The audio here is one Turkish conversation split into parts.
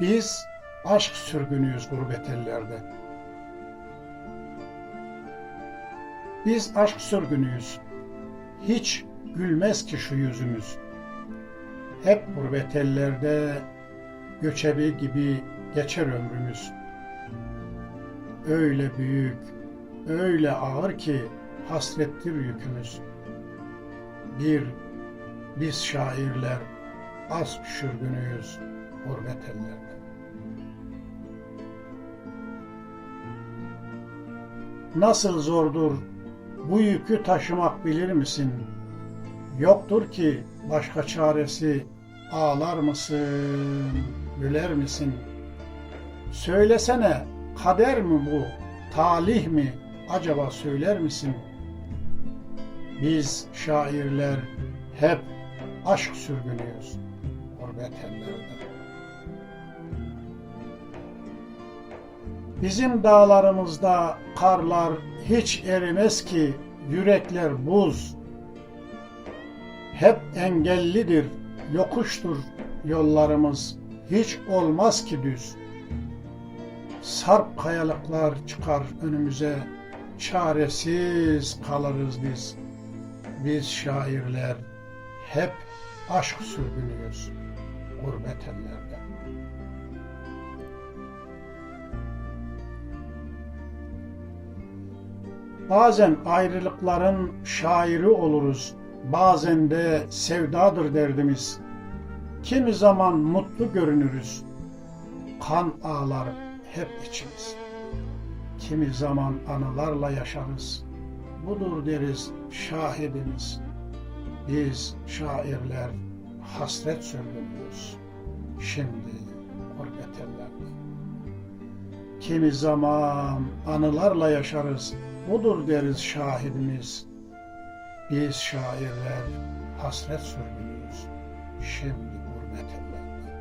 Biz aşk sürgünüyüz gurbet ellerde. Biz aşk sürgünüyüz. Hiç gülmez ki şu yüzümüz. Hep gurbet ellerde göçebi gibi geçer ömrümüz. Öyle büyük, öyle ağır ki hasrettir yükümüz. Bir, biz şairler az sürgünüyüz gurbet ellerde. Nasıl zordur bu yükü taşımak bilir misin? Yoktur ki başka çaresi ağlar mısın, güler misin? Söylesene kader mi bu, talih mi acaba söyler misin? Biz şairler hep aşk sürgünüyüz gurbet ellerde. Bizim dağlarımızda karlar hiç erimez ki yürekler buz. Hep engellidir, yokuştur yollarımız, hiç olmaz ki düz. Sarp kayalıklar çıkar önümüze, çaresiz kalırız biz. Biz şairler hep aşk sürgünüyüz gurbet ellerde. Bazen ayrılıkların şairi oluruz, bazen de sevdadır derdimiz. Kimi zaman mutlu görünürüz, kan ağlar hep içimiz. Kimi zaman anılarla yaşarız, budur deriz şahidimiz. Biz şairler hasret söndürüyoruz, şimdi gurbet ellerde. Kimi zaman anılarla yaşarız, budur deriz şahidimiz. Biz şairler hasret sürgünüyüz, şimdi gurbet ellerde.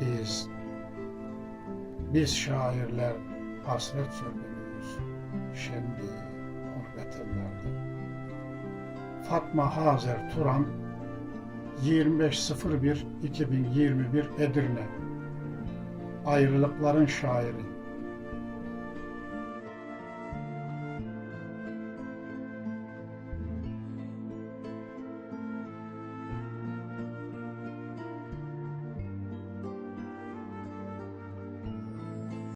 Biz, biz şairler hasret sürgünüyüz, şimdi gurbet ellerde. Fatma Hazer Turan 25.01.2021 Edirne Ayrılıkların şairi